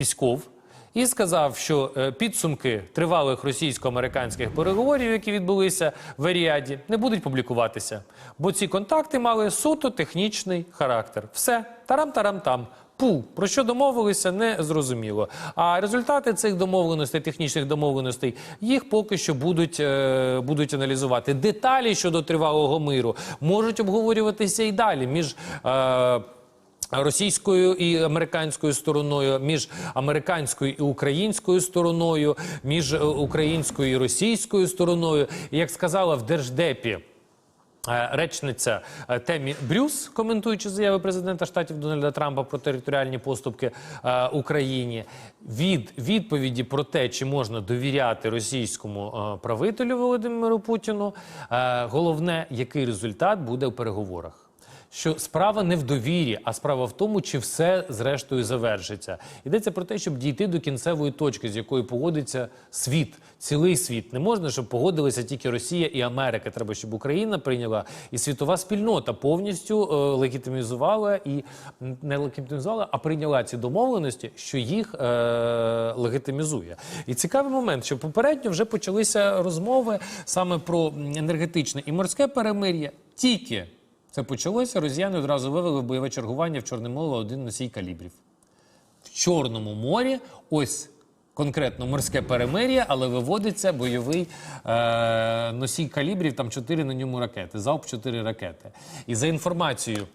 Пісков і сказав, що е, підсумки тривалих російсько-американських переговорів, які відбулися в Аріаді, не будуть публікуватися, бо ці контакти мали суто технічний характер. Все тарам-тарам-там. Пу, про що домовилися, не зрозуміло. А результати цих домовленостей, технічних домовленостей, їх поки що будуть, е, будуть аналізувати. Деталі щодо тривалого миру можуть обговорюватися і далі між. Е, Російською і американською стороною, між американською і українською стороною, між е, українською і російською стороною. І, як сказала в держдепі. е, Речниця е, Темі Брюс, коментуючи заяви президента штатів Дональда Трампа про територіальні поступки е, Україні, від відповіді про те, чи можна довіряти російському правителю Володимиру Путіну, головне, який результат буде в переговорах що справа не в довірі, а справа в тому, чи все зрештою завершиться. Йдеться про те, щоб дійти до кінцевої точки, з якої погодиться світ, цілий світ. Не можна, щоб погодилися тільки Росія і Америка. Треба, щоб Україна прийняла і світова спільнота повністю е, легітимізувала і не легітимізувала, а прийняла ці домовленості, що їх е, легітимізує. І цікавий момент, що попередньо вже почалися розмови саме про енергетичне і морське перемир'я. Тільки це почалося. Росіяни одразу вивели в бойове чергування в Чорне море один носій калібрів. В Чорному морі ось конкретно морське перемир'я, але виводиться бойовий е, носій калібрів, там чотири на ньому ракети, залп чотири ракети. І за інформацією